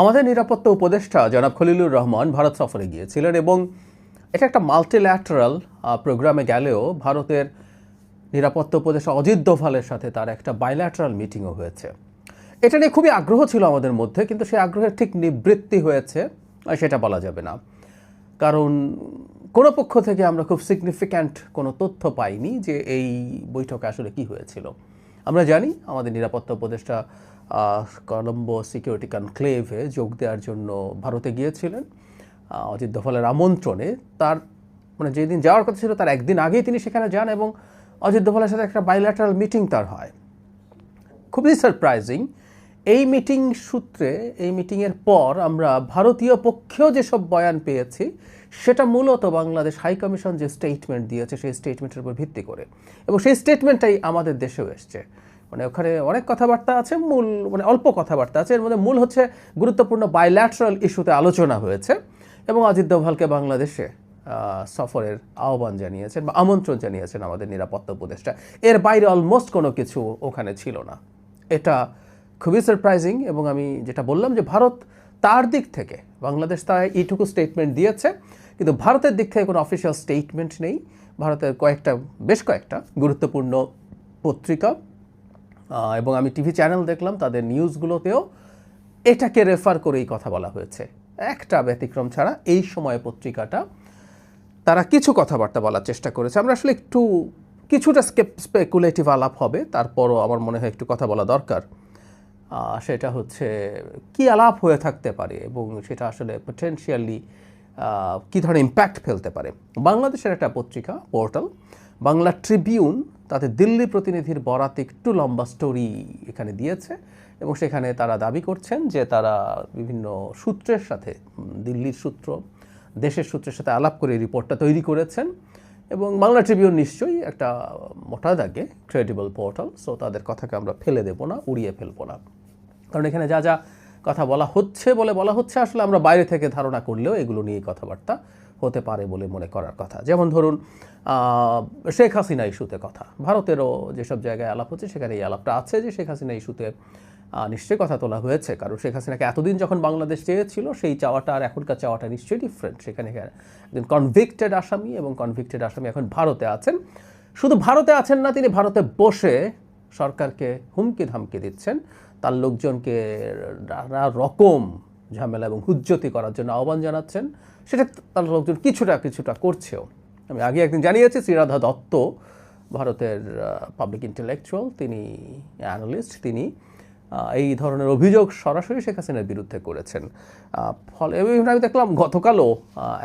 আমাদের নিরাপত্তা উপদেষ্টা জনাব খলিলুর রহমান ভারত সফরে গিয়েছিলেন এবং এটা একটা মাল্টিল্যাটারাল প্রোগ্রামে গেলেও ভারতের নিরাপত্তা উপদেষ্টা অজিত দোভালের সাথে তার একটা বাইল্যাটারাল মিটিংও হয়েছে। এটা নিয়ে খুবই আগ্রহ ছিল আমাদের মধ্যে, কিন্তু সেই আগ্রহের ঠিক নিবৃত্তি হয়েছে সেটা বলা যাবে না। কারণ কোনো পক্ষ থেকে আমরা খুব সিগনিফিক্যান্ট কোনো তথ্য পাইনি যে এই বৈঠকে আসলে কি হয়েছিল। আমরা জানি আমাদের নিরাপত্তা উপদেষ্টা কলম্বো সিকিউরিটি কনক্লেভে যোগ দেওয়ার জন্য ভারতে গিয়েছিলেন। অজিত দোভালের আমন্ত্রণে তার মানে যেদিন যাওয়ার কথা ছিল তার একদিন আগেই তিনি সেখানে যান এবং অজিত দোভালের সাথে একটা বাইল্যাটারাল মিটিং তার হয়। খুবই সারপ্রাইজিং এই মিটিং সূত্রে, এই মিটিংয়ের পর আমরা ভারতীয় পক্ষেও যেসব বয়ান পেয়েছি, সেটা মূলত বাংলাদেশ হাই কমিশন যে স্টেটমেন্ট দিয়েছে, সেই স্টেটমেন্টের উপর ভিত্তি করে। এবং সেই স্টেটমেন্টটাই আমাদের দেশেও এসছে। মানে ওখানে অনেক কথাবার্তা আছে, মূল মানে অল্প কথাবার্তা আছে। এর মধ্যে মূল হচ্ছে গুরুত্বপূর্ণ বাইল্যাটারাল ইস্যুতে আলোচনা হয়েছে এবং অজিত দোভালকে বাংলাদেশে সফরের আহ্বান জানিয়েছেন বা আমন্ত্রণ জানিয়েছেন আমাদের নিরাপত্তা উপদেষ্টা। এর বাইরে অলমোস্ট কোনো কিছু ওখানে ছিল না। এটা খুবই সারপ্রাইজিং এবং আমি যেটা বললাম যে ভারত তার দিক থেকে, বাংলাদেশ তা এইটুকু স্টেটমেন্ট দিয়েছে, কিন্তু ভারতের দিক থেকে কোনো অফিসিয়াল স্টেটমেন্ট নেই। ভারতের কয়েকটা, বেশ কয়েকটা গুরুত্বপূর্ণ পত্রিকা এবং আমি টিভি চ্যানেল দেখলাম, তাদের নিউজগুলোতেও এটাকে রেফার করেই কথা বলা হয়েছে। একটা ব্যতিক্রম ছাড়া এই সময় পত্রিকাটা তারা কিছু কথাবার্তা বলার চেষ্টা করেছে। আমরা আসলে একটু কিছুটা স্পেকুলেটিভ আলাপ হবে, তারপরও আমার মনে হয় একটু কথা বলা দরকার। সেটা হচ্ছে কি আলাপ হয়ে থাকতে পারে এবং সেটা আসলে পটেনশিয়ালি কী ধরনের ইম্প্যাক্ট ফেলতে পারে। বাংলাদেশের একটা পত্রিকা পোর্টাল বাংলা ট্রিবিউন তাতে দিল্লি প্রতিনিধির বরাত একটু লম্বা স্টোরি এখানে দিয়েছে এবং সেখানে তারা দাবি করছেন যে তারা বিভিন্ন সূত্রের সাথে দিল্লির সূত্র, দেশের সূত্রের সাথে আলাপ করে রিপোর্টটা তৈরি করেছেন এবং বাংলা ট্রিবিউন নিশ্চয়ই একটা মোটা দাগে ক্রেডিবল পোর্টাল সো তাদের কথাকে আমরা ফেলে দেবো না, উড়িয়ে ফেলব না। কারণ এখানে যা যা কথা বলা হচ্ছে বলে বলা হচ্ছে, আসলে আমরা বাইরে থেকে ধারণা করলেও এগুলো নিয়ে কথাবার্তা হতে পারে বলে মনে করার কথা। যেমন ধরুন শেখ হাসিনা ইস্যুতে কথা। ভারতেরও যেসব জায়গায় আলাপ হচ্ছে, সেখানে এই আলাপটা আছে যে শেখ হাসিনা ইস্যুতে নিশ্চয়ই কথা তোলা হয়েছে। কারণ শেখ হাসিনাকে এতদিন যখন বাংলাদেশ চেয়েছিল, সেই চাওয়াটা আর এখনকার চাওয়াটা নিশ্চয়ই ডিফারেন্ট সেখানে একজন কনভিক্টেড আসামি এবং কনভিক্টেড আসামি এখন ভারতে আছেন। শুধু ভারতে আছেন না, তিনি ভারতে বসে সরকারকে হুমকি ধামকি দিচ্ছেন। তার লোকজনকে নানা রকম ঝামেলা এবং হুজ্জতি করার জন্য আহ্বান জানাচ্ছেন। সেটা তার লোকজন কিছুটা কিছুটা করছেও। আমি আগে একদিন জানিয়েছি শ্রীরাধা দত্ত, ভারতের পাবলিক ইন্টেলেকচুয়াল তিনি অ্যানালিস্ট তিনি এই ধরনের অভিযোগ সরাসরি শেখ হাসিনার বিরুদ্ধে করেছেন। ফলে আমি দেখলাম গতকালও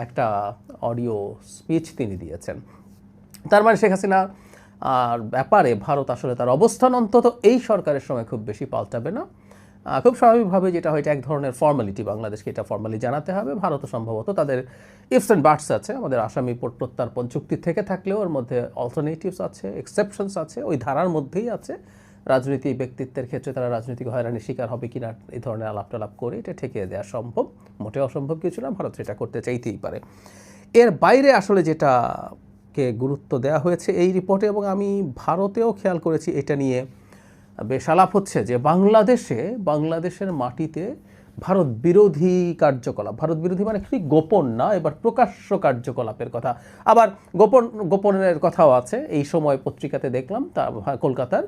একটা অডিও স্পিচ তিনি দিয়েছেন। তার মানে শেখ হাসিনা আর ব্যাপারে ভারত আসলে তার অবস্থান অন্তত এই সরকারের সময় খুব বেশি পাল্টাবে না। খুব স্বাভাবিকভাবে যেটা হয়, এটা এক ধরনের ফর্মালিটি বাংলাদেশকে এটা ফর্মালি জানাতে হবে। ভারতও সম্ভবত তাদের ইফস অ্যান্ড বার্টস আছে, আমাদের আসামি প্রত- প্রত্যার্পণ চুক্তি থেকে থাকলেও ওর মধ্যে অল্টারনেটিভস আছে এক্সেপশনস আছে, ওই ধারার মধ্যেই আছে। রাজনীতি ব্যক্তিত্বের ক্ষেত্রে তারা রাজনৈতিক হয়রানির শিকার হবে কিনা এই ধরনের আলাপ টালাপ করে এটা ঠেকিয়ে দেওয়া সম্ভব। মোটেও অসম্ভব কিছু না, ভারত সেটা করতে চাইতেই পারে। এর বাইরে আসলে যেটা কে গুরুত্ব দেওয়া হয়েছে এই রিপোর্টে এবং আমি ভারতেও খেয়াল করেছি এটা নিয়ে বেশ আলাপ হচ্ছে যে বাংলাদেশে, বাংলাদেশের মাটিতে ভারত বিরোধী কার্যকলাপ, ভারত বিরোধী মানে কি গোপন না, এবার প্রকাশ্য কার্যকলাপের কথা। আবার গোপন, গোপনের কথাও আছে, এই সময় পত্রিকাতে দেখলাম, তা কলকাতার,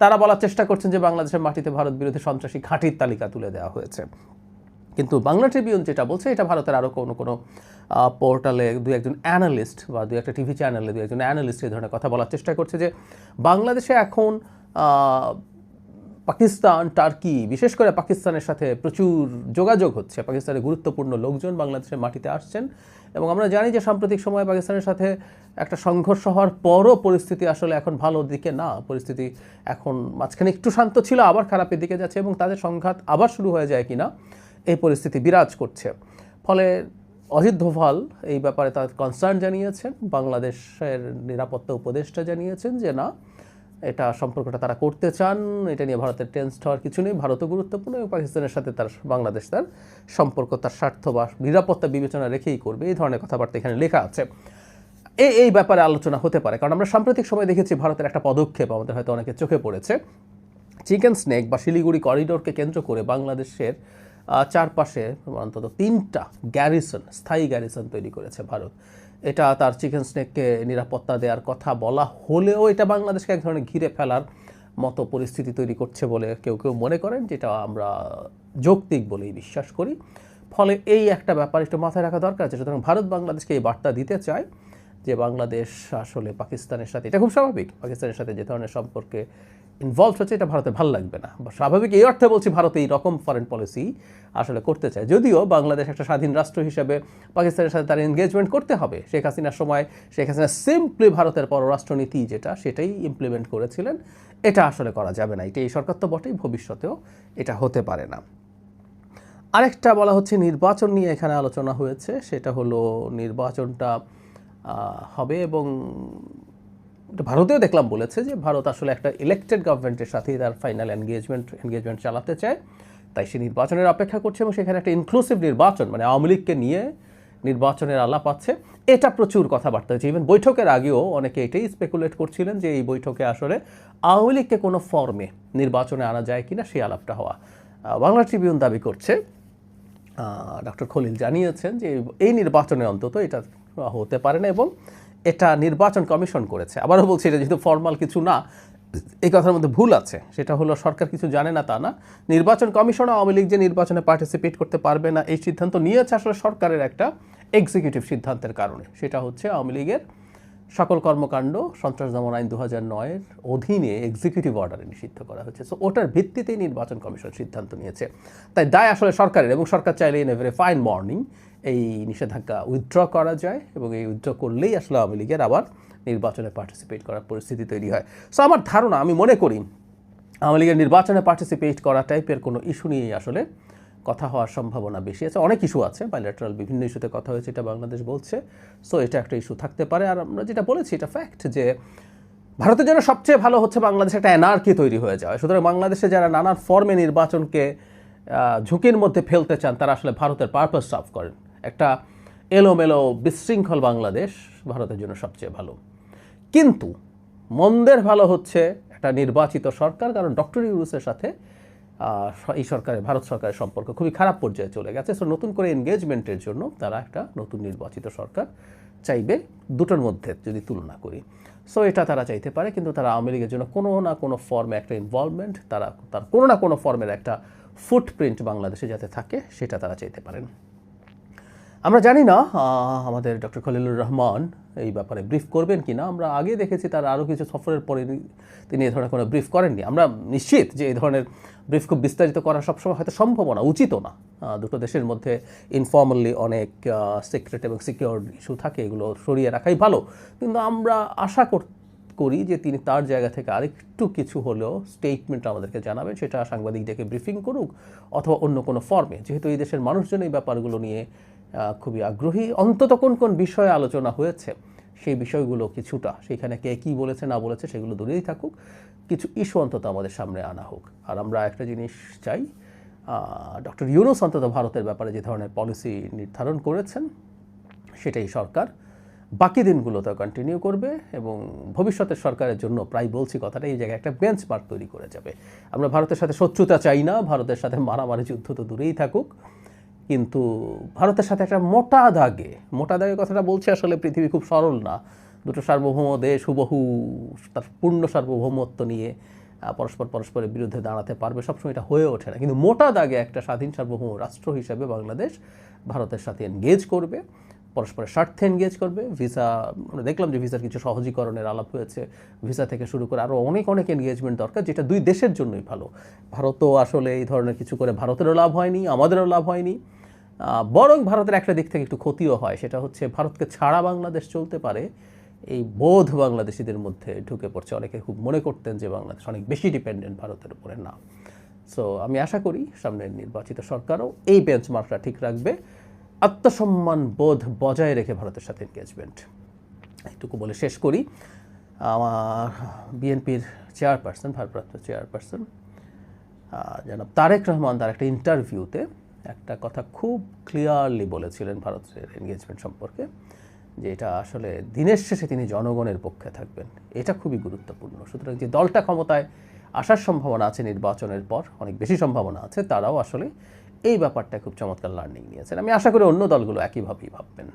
তারা বলার চেষ্টা করছেন যে বাংলাদেশের মাটিতে ভারত বিরোধী সন্ত্রাসী ঘাঁটির তালিকা তুলে দেওয়া হয়েছে। কিন্তু বাংলা ট্রিবিউন যেটা বলছে, এটা ভারতের আরও কোনো কোনো পোর্টালে দু একজন অ্যানালিস্ট বা দু একটা টিভি চ্যানেলে দু একজন অ্যানালিস্ট এই ধরনের কথা বলার চেষ্টা করছে যে বাংলাদেশে এখন পাকিস্তান, টার্কি, বিশেষ করে পাকিস্তানের সাথে প্রচুর যোগাযোগ হচ্ছে। পাকিস্তানের গুরুত্বপূর্ণ লোকজন বাংলাদেশের মাটিতে আসছেন এবং আমরা জানি যে সাম্প্রতিক সময়ে পাকিস্তানের সাথে একটা সংঘর্ষ হওয়ার পরও পরিস্থিতি আসলে এখন ভালো দিকে না। পরিস্থিতি এখন মাঝখানে একটু শান্ত ছিল, আবার খারাপের দিকে যাচ্ছে এবং তাদের সংঘাত আবার শুরু হয়ে যায় কিনা এই পরিস্থিতি বিরাজ করছে। ফলে অজিত ধোভাল এই ব্যাপারে তার কনসার্ন জানিয়েছেন। বাংলাদেশের নিরাপত্তা উপদেষ্টা জানিয়েছেন যে, না এটা সম্পর্কটা তারা করতে চান, এটা নিয়ে ভারতের টেন্স হওয়ার কিছু নেই। ভারতও গুরুত্বপূর্ণ এবং পাকিস্তানের সাথে তার বাংলাদেশ তার সম্পর্ক, তার স্বার্থ বা নিরাপত্তা বিবেচনা রেখেই করবে। এই ধরনের কথাবার্তা এখানে লেখা আছে। এই এই ব্যাপারে আলোচনা হতে পারে, কারণ আমরা সাম্প্রতিক সময় দেখেছি ভারতের একটা পদক্ষেপ আমাদের হয়তো অনেকে চোখে পড়েছে। চিকেন স্নেক বা শিলিগুড়ি করিডোরকে কেন্দ্র করে বাংলাদেশের চারপাশে অন্তত তিনটা গ্যারিসন স্থায়ী গ্যারিসন তৈরি করেছে ভারত। এটা তার চিকেন স্নেককে নিরাপত্তা দেওয়ার কথা বলা হলেও এটা বাংলাদেশকে এক ধরনের ঘিরে ফেলার মতো পরিস্থিতি তৈরি করছে বলে কেউ কেউ মনে করেন, যেটা আমরা যৌক্তিক বলেই বিশ্বাস করি। ফলে এই একটা ব্যাপার একটু মাথায় রাখা দরকার আছে। সুতরাং ভারত বাংলাদেশকে এই বার্তা দিতে চায়। যে বাংলাদেশ আসলে পাকিস্তানের সাথে, এটা খুব স্বাভাবিক, পাকিস্তানের সাথে যে ধরনের সম্পর্কে ইনভলভ হচ্ছে, এটা ভারতে ভালো লাগবে না। বা স্বাভাবিক এই অর্থে বলছি ভারত এই রকম ফরেন পলিসি আসলে করতে চায়। যদিও বাংলাদেশ একটা স্বাধীন রাষ্ট্র হিসেবে পাকিস্তানের সাথে তার এনগেজমেন্ট করতে হবে। শেখ হাসিনার সময়, শেখ হাসিনা সিম্পলি ভারতের পররাষ্ট্রনীতি যেটা, সেটাই ইমপ্লিমেন্ট করেছিলেন। এটা আসলে করা যাবে না। এটা এই সরকার তো বটেই, ভবিষ্যতেও এটা হতে পারে না। আরেকটা বলা হচ্ছে নির্বাচন নিয়ে এখানে আলোচনা হয়েছে, সেটা হলো নির্বাচনটা হবে এবং ভারতেও দেখলাম বলেছে যে ভারত আসলে একটা ইলেকটেড গভর্নমেন্টের সাথেই তার ফাইনাল এনগেজমেন্ট এনগেজমেন্ট চালাতে চায়। তাই সে নির্বাচনের অপেক্ষা করছে এবং সেখানে একটা ইনক্লুসিভ নির্বাচন মানে আওয়ামী লীগকে নিয়ে নির্বাচনের আলাপ আছে। এটা প্রচুর কথাবার্তা হয়েছে। ইভেন বৈঠকের আগেও অনেকে এটাই স্পেকুলেট করছিলেন যে এই বৈঠকে আসলে আওয়ামী লীগকে কোনো ফর্মে নির্বাচনে আনা যায় কিনা সেই আলাপটা হওয়া। বাংলা ট্রিবিউন দাবি করছে ডক্টর খলিল জানিয়েছেন যে এই নির্বাচনে অন্তত এটা হতে পারে না এবং এটা নির্বাচন কমিশন করেছে। আবারও বলছি, এটা যেহেতু ফর্মাল কিছু না, এই কথার মধ্যে ভুল আছে। সেটা হলো সরকার কিছু জানে না তা না। নির্বাচন কমিশন আওয়ামী লীগ যে নির্বাচনে পার্টিসিপেট করতে পারবে না, এই সিদ্ধান্ত নিয়েছে আসলে সরকারের একটা এক্সিকিউটিভ সিদ্ধান্তের কারণে। সেটা হচ্ছে আওয়ামী লীগের সকল কর্মকাণ্ড সন্ত্রাস দমন আইন দু হাজার নয়ের অধীনে এক্সিকিউটিভ অর্ডারে নিষিদ্ধ করা হয়েছে। সো ওটার ভিত্তিতেই নির্বাচন কমিশন সিদ্ধান্ত নিয়েছে। তাই দায় আসলে সরকারের এবং সরকার চাইলে in a very fine morning এই নিষেধাজ্ঞা উইথড্র করা যায় এবং এই উইথড্র করলেই আসলে আওয়ামী লীগের আবার নির্বাচনে পার্টিসিপেট করার পরিস্থিতি তৈরি হয়। সো আমার ধারণা আমি মনে করি, আওয়ামী লীগের নির্বাচনে পার্টিসিপেট করা টাইপের কোনো ইস্যু নিয়েই আসলে কথা হওয়ার সম্ভাবনা বেশি আছে। অনেক ইস্যু আছে বাইলেটারাল বিভিন্ন ইস্যুতে কথা হয়েছে, এটা বাংলাদেশ বলছে। সো এটা একটা ইস্যু থাকতে পারে। আর আমরা যেটা বলেছি, এটা ফ্যাক্ট যে ভারতের জন্য সবচেয়ে ভালো হচ্ছে বাংলাদেশে একটা এনআরকি তৈরি হয়ে যাওয়া। সুতরাং বাংলাদেশে যারা নানান ফর্মে নির্বাচনকে ঝুঁকির মধ্যে ফেলতে চান, তারা আসলে ভারতের পারপাস সার্ভ করেন। একটা এলোমেলো, বিশৃঙ্খল বাংলাদেশ ভারতের জন্য সবচেয়ে ভালো। কিন্তু মন্দের ভালো হচ্ছে একটা নির্বাচিত সরকার, কারণ ডক্টর ইউরুসের সাথে এই সরকারের, ভারত সরকারের সম্পর্ক খুবই খারাপ পর্যায়ে চলে গেছে। সো নতুন করে এনগেজমেন্টের জন্য তারা একটা নতুন নির্বাচিত সরকার চাইবে দুটোর মধ্যে যদি তুলনা করি। সো এটা তারা চাইতে পারে, কিন্তু তারা আওয়ামী লীগের জন্য কোনো না কোনো ফর্মে একটা ইনভলভমেন্ট তারা, তার কোনো না কোনো ফর্মের একটা ফুটপ্রিন্ট বাংলাদেশে যাতে থাকে, সেটা তারা চাইতে পারেন। আমরা জানি না আমাদের ডক্টর খলিলুর রহমান এই ব্যাপারে ব্রিফ করবেন কি না আমরা আগে দেখেছি তার আরও কিছু সফরের পরে তিনি এ ধরনের কোনো ব্রিফ করেননি। আমরা নিশ্চিত যে এই ধরনের ব্রিফ খুব বিস্তারিত করা সবসময় হয়তো সম্ভব না, উচিতও না। দুটো দেশের মধ্যে ইনফর্মালি অনেক সিক্রেট এবং সিকিউর ইস্যু থাকে, এগুলো সরিয়ে রাখাই ভালো। কিন্তু আমরা আশা কর, করি যে তিনি তার জায়গা থেকে আরেকটু কিছু হলেও স্টেটমেন্ট আমাদেরকে জানাবেন, সেটা সাংবাদিক ডেকে ব্রিফিং করুক, অথবা অন্য কোনো ফর্মে যেহেতু এই দেশের মানুষজন এই ব্যাপারগুলো নিয়ে খুবই আগ্রহী। অন্তত কোন কোন বিষয়ে আলোচনা হয়েছে, সেই বিষয়গুলো কিছুটা, সেখানে কে কী বলেছে, না বলেছে, সেগুলো দূরেই থাকুক। কিছু ইস্যু অন্তত আমাদের সামনে আনা হোক। আর আমরা একটা জিনিস চাই ডক্টর ইউনুস অন্তত ভারতের ব্যাপারে যে ধরনের পলিসি নির্ধারণ করেছেন, সেটাই সরকার। বাকি দিনগুলোতে কন্টিনিউ করবে এবং ভবিষ্যতের সরকারের জন্য প্রায় বলছি কথাটা, এই জায়গায় একটা বেঞ্চমার্ক তৈরি করে যাবে। আমরা ভারতের সাথে শত্রুতা চাই না, ভারতের সাথে মারামারি যুদ্ধ তো দূরেই থাকুক। কিন্তু ভারতের সাথে একটা মোটা দাগে মোটা দাগে কথাটা বলছে আসলে পৃথিবী খুব সরল না। দুটো সার্বভৌম দেশ হুবহু তার পূর্ণ সার্বভৌমত্ব নিয়ে পরস্পর পরস্পরের বিরুদ্ধে দাঁড়াতে পারবে, সবসময় এটা হয়ে ওঠে না। কিন্তু মোটা দাগে একটা স্বাধীন সার্বভৌম রাষ্ট্র হিসেবে বাংলাদেশ ভারতের সাথে এনগেজ করবে। পরস্পরের স্বার্থে এনগেজ করবে ভিসা আমরা দেখলাম যে ভিসার কিছু সহজীকরণের আলাপ হয়েছে ভিসা থেকে শুরু করে আরও অনেক অনেক এনগেজমেন্ট দরকার, যেটা দুই দেশের জন্যই ভালো। ভারতও আসলে এই ধরনের কিছু করে ভারতেরও লাভ হয়নি, আমাদেরও লাভ হয়নি। বরং ভারতের একটা দিক থেকে একটু ক্ষতিও হয়, সেটা হচ্ছে ভারতকে ছাড়া বাংলাদেশ চলতে পারে, এই বোধ বাংলাদেশিদের মধ্যে ঢুকে পড়ছে। অনেকে খুব মনে করতেন যে বাংলাদেশ অনেক বেশি ডিপেন্ডেন্ট ভারতের উপরে। না। সো আমি আশা করি সামনের নির্বাচিত সরকারও এই বেঞ্চমার্কটা ঠিক রাখবে। আত্মসম্মান বোধ বজায় রেখে ভারতের সাথে এনগেজমেন্ট এইটুকু বলে শেষ করি। আমার বিএনপির চেয়ারপারসন ভারপ্রাপ্ত চেয়ারপারসন জনাব তারেক রহমান তার একটা ইন্টারভিউতে একটা কথা খুব ক্লিয়ারলি বলেছিলেন ভারতের এনগেজমেন্ট সম্পর্কে, যে এটা আসলে দিনের শেষে তিনি জনগণের পক্ষে থাকবেন। এটা খুবই গুরুত্বপূর্ণ। সুতরাং যে দলটা ক্ষমতায় আসার সম্ভাবনা আছে নির্বাচনের পর, অনেক বেশি সম্ভাবনা আছে, তারাও আসলে এই ব্যাপারটা খুব চমৎকার লার্নিং নিয়েছেন। আমি আশা করি অন্য দলগুলো একইভাবেই ভাববেন।